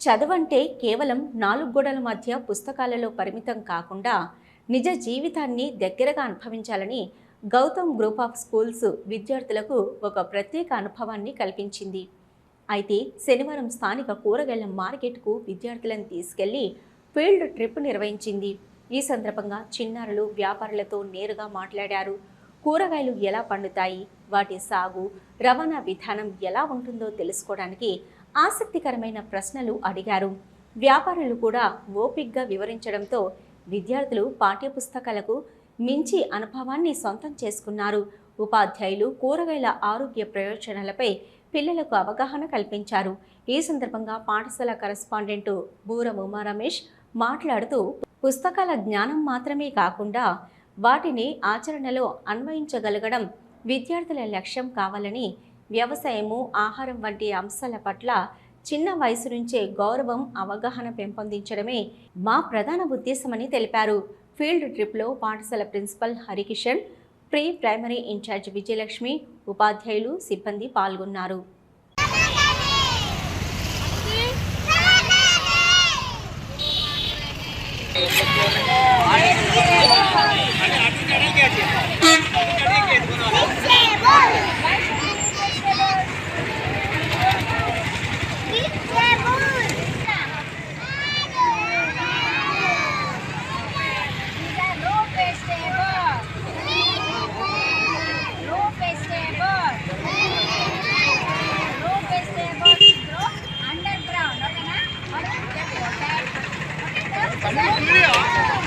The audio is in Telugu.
చదవంటే కేవలం నాలుగు గోడల మధ్య పుస్తకాలలో పరిమితం కాకుండా నిజ జీవితాన్ని దగ్గరగా అనుభవించాలని గౌతమ్ గ్రూప్ ఆఫ్ స్కూల్స్ విద్యార్థులకు ఒక ప్రత్యేక అనుభవాన్ని కల్పించింది. అయితే శనివారం స్థానిక కూరగాయల మార్కెట్కు విద్యార్థులను తీసుకెళ్ళి ఫీల్డ్ ట్రిప్ నిర్వహించింది. ఈ సందర్భంగా చిన్నారులు వ్యాపారులతో నేరుగా మాట్లాడారు. కూరగాయలు ఎలా పండుతాయి? వాటి సాగు రవాణా విధానం ఎలా ఉంటుందో తెలుసుకోవడానికి ఆసక్తికరమైన ప్రశ్నలు అడిగారు. వ్యాపారులు కూడా ఓపిగ్గా వివరించడంతో విద్యార్థులు పాఠ్యపుస్తకాలకు మించి అనుభవాన్ని సొంతం చేసుకున్నారు. ఉపాధ్యాయులు కూరగాయల ఆరోగ్య ప్రయోజనాలపై పిల్లలకు అవగాహన కల్పించారు. ఈ సందర్భంగా పాఠశాల కరస్పాండెంట్ బూర ఉమా రమేష్ మాట్లాడుతూ పుస్తకాల జ్ఞానం మాత్రమే కాకుండా వాటిని ఆచరణలో అన్వయించగలగడం విద్యార్థుల లక్ష్యం కావాలని వ్యవసాయము ఆహారం వంటి అంశాల పట్ల చిన్న వయసు నుంచే గౌరవం అవగాహన పెంపొందించడమే మా ప్రధాన ఉద్దేశమని తెలిపారు ఫీల్డ్ ట్రిప్లో పాఠశాల principal Harikishan pre primary in charge Vijayalakshmi ఉపాధ్యాయులు సిబ్బంది పాల్గొన్నారు 아무도 몰려.